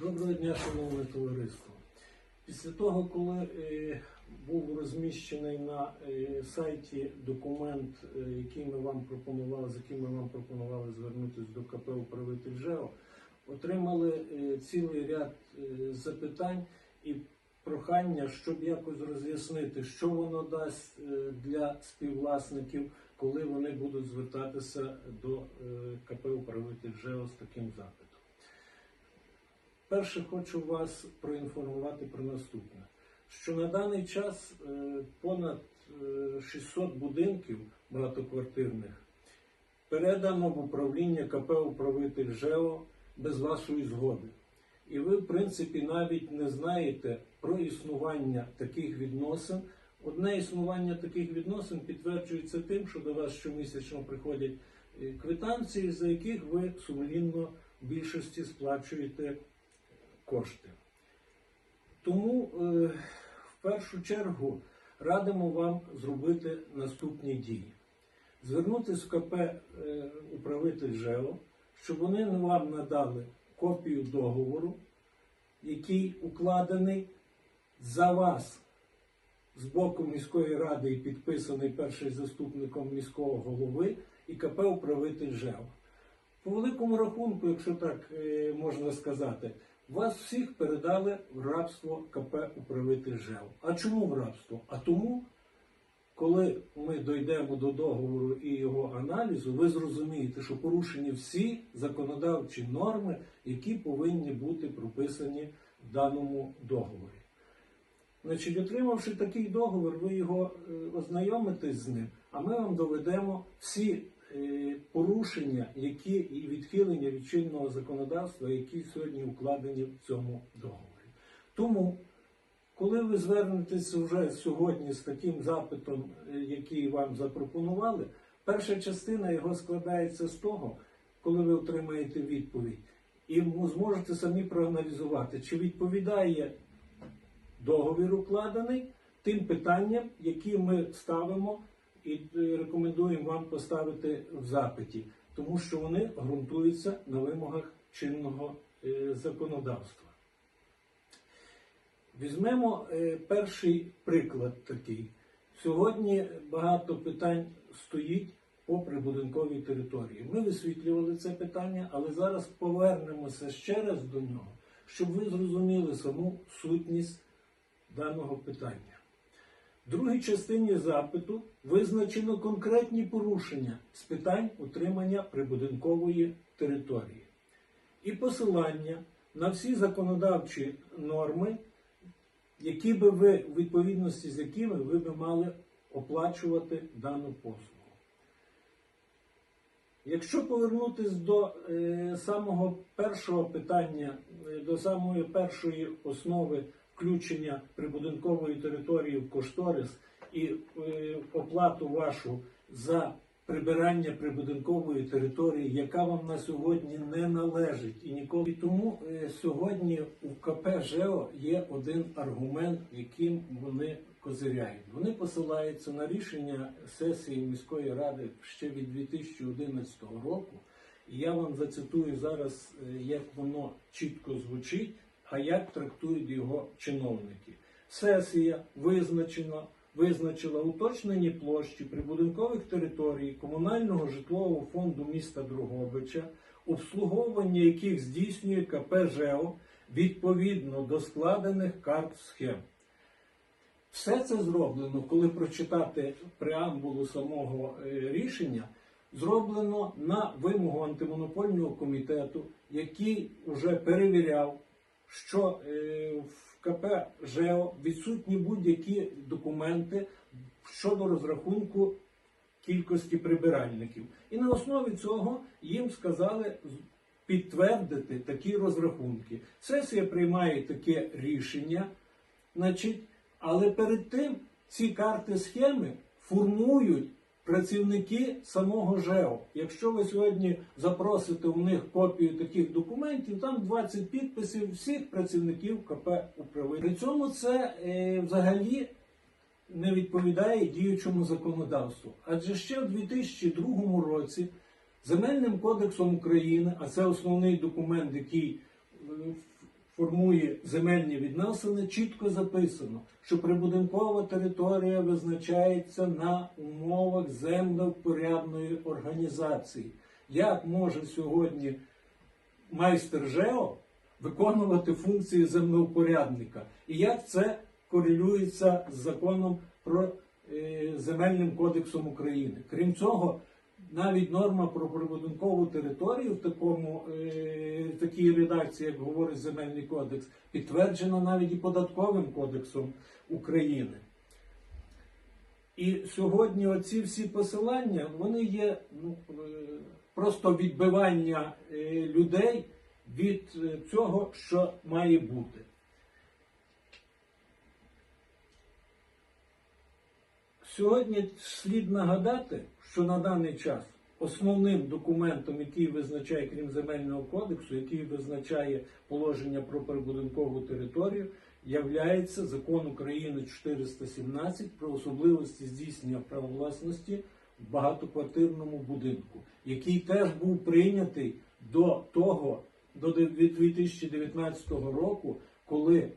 Доброго дня, шановне товариство. Після того, коли е, був розміщений на е, сайті документ, е, який ми вам пропонували, з яким ми вам пропонували звернутися до КП «Управитель ЖЕО, отримали е, цілий ряд е, запитань і прохання, щоб якось роз'яснити, що воно дасть е, для співвласників, коли вони будуть звертатися до е, КП «Управитель ЖЕО з таким запитом. Перше хочу вас проінформувати про наступне, що на даний час е, понад е, 600 будинків багатоквартирних передано в управління КП «Управитель ЖЕО без вашої згоди. І ви, в принципі, навіть не знаєте про існування таких відносин. Одне існування таких відносин підтверджується тим, що до вас щомісячно приходять е, квитанції, за яких ви сумлінно в більшості сплачуєте кошти. Тому е, в першу чергу радимо вам зробити наступні дії. Звернутися в КП е, управитель ЖЕО, щоб вони вам надали копію договору, який укладений за вас з боку міської ради і підписаний перший заступником міського голови і КП управитель ЖЕО. По великому рахунку, якщо так е, можна сказати, вас всіх передали в рабство КП управитель ЖЕО. А чому в рабство? А тому, коли ми дійдемо до договору і його аналізу, ви зрозумієте, що порушені всі законодавчі норми, які повинні бути прописані в даному договорі. Значить, отримавши такий договір, ви його е, ознайомитесь з ним, а ми вам доведемо всі порушення, які і відхилення від чинного законодавства, які сьогодні укладені в цьому договорі. Тому, коли ви звернетеся вже сьогодні з таким запитом, е, який вам запропонували, перша частина його складається з того, коли ви отримаєте відповідь, і зможете самі проаналізувати, чи відповідає договір укладений тим питанням, які ми ставимо і е, рекомендуємо вам поставити в запиті, тому що вони ґрунтуються на вимогах чинного е, законодавства. Візьмемо е, перший приклад такий. Сьогодні багато питань стоїть по прибудинковій території. Ми висвітлювали це питання, але зараз повернемося ще раз до нього, щоб ви зрозуміли саму сутність даного питання. В другій частині запиту визначено конкретні порушення з питань утримання прибудинкової території і посилання на всі законодавчі норми, які би ви, в відповідності з якими ви би мали оплачувати дану послугу. Якщо повернутися до е, самого першого питання, е, до самої першої основи включення прибудинкової території в кошторис і е, оплату вашу за прибирання прибудинкової території, яка вам на сьогодні не належить і ніколи. І тому е, сьогодні у КП ЖЕО є один аргумент, яким вони козиряють. Вони посилаються на рішення сесії міської ради ще від 2011 року. І я вам зацитую зараз, е, як воно чітко звучить, а як трактують його чиновники. Сесія визначена, визначила уточнені площі прибудинкових територій комунального житлового фонду міста Другобича, обслуговування яких здійснює КП ЖЕО відповідно до складених карт схем. Все це зроблено, коли прочитати преамбулу самого е, рішення, зроблено на вимогу антимонопольного комітету, який вже перевіряв, що е, в КП ЖЕО відсутні будь-які документи щодо розрахунку кількості прибиральників. І на основі цього їм сказали підтвердити такі розрахунки. Сесія приймає таке рішення. Значить, але перед тим ці карти схеми формують працівники самого ЖЕО. Якщо ви сьогодні запросите у них копію таких документів, там 20 підписів всіх працівників КП управління. При цьому це е, взагалі не відповідає діючому законодавству. Адже ще в 2002 році Земельним кодексом України, а це основний документ, який е, формує земельні відносини, чітко записано, що прибудинкова територія визначається на умовах землевпорядної організації. Як може сьогодні майстер ЖЕО виконувати функції землеупорядника? І як це корелюється з законом про е, земельним кодексом України? Крім цього, навіть норма про прибудинкову територію в такому е, такій редакції, як говорить Земельний кодекс, підтверджена навіть і податковим кодексом України. І сьогодні оці всі посилання, вони є ну, е, просто відбивання е, людей від цього, що має бути. Сьогодні слід нагадати, що на даний час основним документом, який визначає, крім земельного кодексу, який визначає положення про прибудинкову територію, являється закон України 417 про особливості здійснення права власності в багатоквартирному будинку, який теж був прийнятий до того, до 2019 року, коли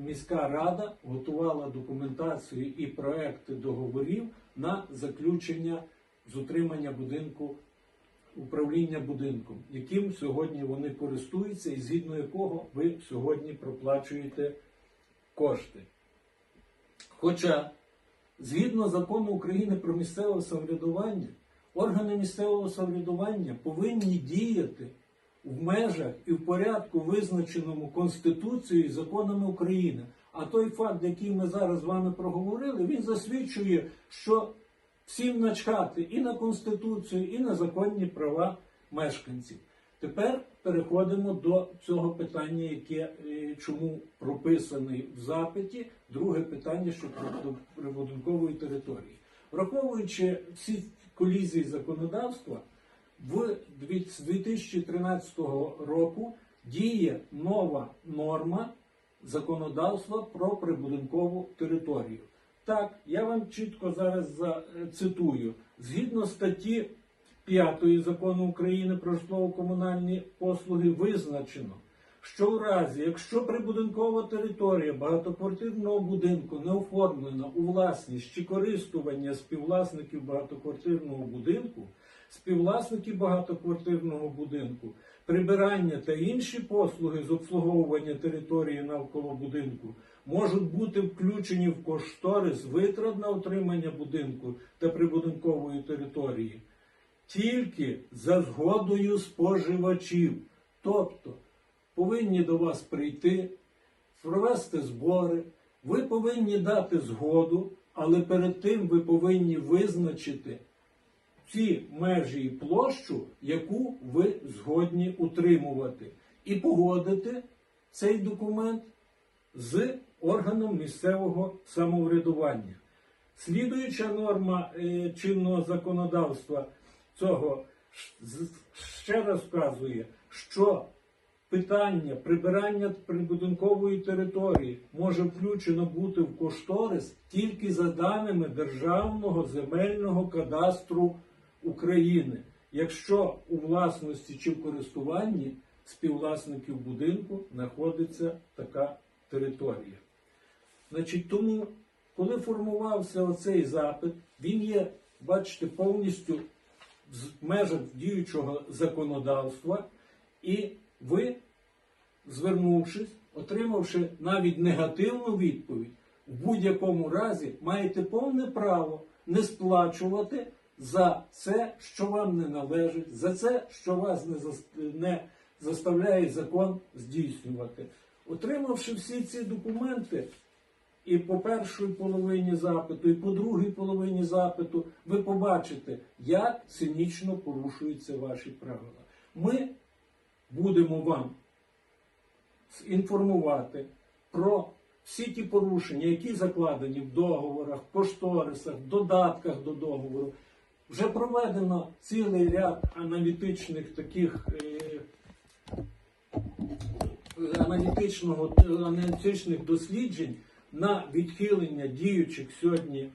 міська рада готувала документацію і проекти договорів на заключення з утримання будинку, управління будинком, яким сьогодні вони користуються і згідно якого ви сьогодні проплачуєте кошти. Хоча, згідно закону України про місцеве самоврядування, органи місцевого самоврядування повинні діяти в межах і в порядку, визначеному Конституцією і законами України. А той факт, який ми зараз з вами проговорили, він засвідчує, що всім начхати і на Конституцію, і на законні права мешканців. Тепер переходимо до цього питання, яке е, чому прописаний в запиті. Друге питання щодо прибудинкової території. Враховуючи всі колізії законодавства, в 2013 року діє нова норма законодавства про прибудинкову територію. Так, я вам чітко зараз зацитую. Згідно статті 5 закону України про житлово-комунальні послуги визначено, що в разі, якщо прибудинкова територія багатоквартирного будинку не оформлена у власність чи користування співвласників багатоквартирного будинку, співвласники багатоквартирного будинку, прибирання та інші послуги з обслуговування території навколо будинку можуть бути включені в кошторис витрат на утримання будинку та прибудинкової території тільки за згодою споживачів. Тобто повинні до вас прийти, провести збори, ви повинні дати згоду, але перед тим ви повинні визначити ці межі і площу, яку ви згодні утримувати, і погодити цей документ з органом місцевого самоврядування. Слідуюча норма е, чинного законодавства цього ще раз вказує, що питання прибирання прибудинкової території може включено бути в кошторис тільки за даними Державного земельного кадастру України, якщо у власності чи в користуванні співвласників будинку знаходиться така територія. Значить, тому, коли формувався оцей запит, він є, бачите, повністю в межах діючого законодавства, і ви, звернувшись, отримавши навіть негативну відповідь, в будь-якому разі маєте повне право не сплачувати за це, що вам не належить, за це, що вас не, зас- не заставляє закон здійснювати. Отримавши всі ці документи, і по першій половині запиту, і по другій половині запиту, ви побачите, як цинічно порушуються ваші правила. Ми будемо вам інформувати про всі ті порушення, які закладені в договорах, кошторисах, додатках до договору. Вже проведено цілий ряд аналітичних таких е, аналітичного, аналітичних досліджень на відхилення діючих сьогодні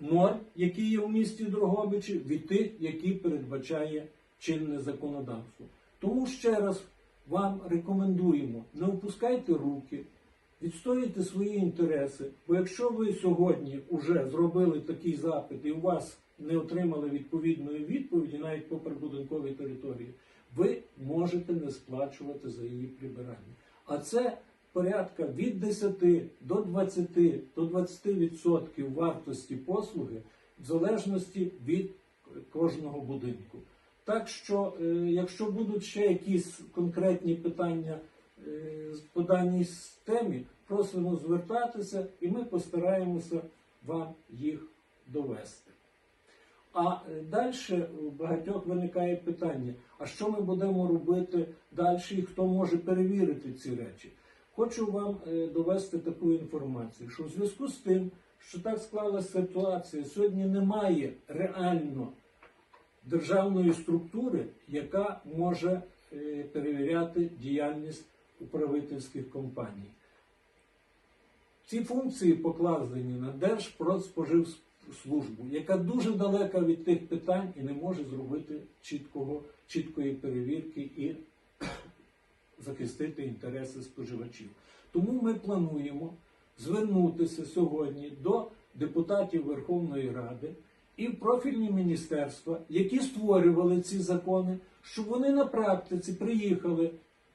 норм, які є в місті Дрогобичі, від тих, які передбачає чинне законодавство. Тому ще раз вам рекомендуємо, не опускайте руки, відстоюйте свої інтереси. Бо якщо ви сьогодні вже зробили такий запит і у вас не отримали відповідної відповіді, навіть по прибудинковій території, ви можете не сплачувати за її прибирання. А це порядка від 10 до 20 до 20% вартості послуги в залежності від кожного будинку. Так що, е, якщо будуть ще якісь конкретні питання е, по даній темі, просимо звертатися і ми постараємося вам їх довести. А далі у багатьох виникає питання: а що ми будемо робити далі і хто може перевірити ці речі? Хочу вам е, довести таку інформацію, що в зв'язку з тим, що так склалася ситуація, сьогодні немає реально державної структури, яка може е, перевіряти діяльність управительських компаній. Ці функції покладені на Держпродспоживслужбу, яка дуже далека від тих питань і не може зробити чіткого, чіткої перевірки і захистити інтереси споживачів. Тому ми плануємо звернутися сьогодні до депутатів Верховної Ради і профільні міністерства, які створювали ці закони, щоб вони на практиці приїхали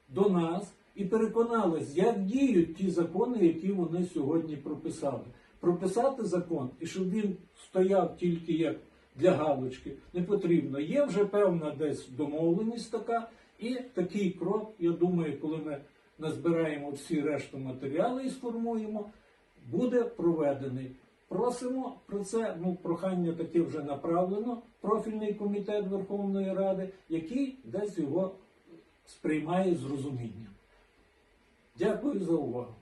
до нас і переконались, як діють ті закони, які вони сьогодні прописали. Прописати закон і щоб він стояв тільки як для галочки, не потрібно. Є вже певна десь домовленість така, і такий крок, я думаю, коли ми назбираємо всі решту матеріали і сформуємо, буде проведений. Просимо про це, ну, прохання таке вже направлено, профільний комітет Верховної Ради, який десь його сприймає з розумінням. Дякую за увагу.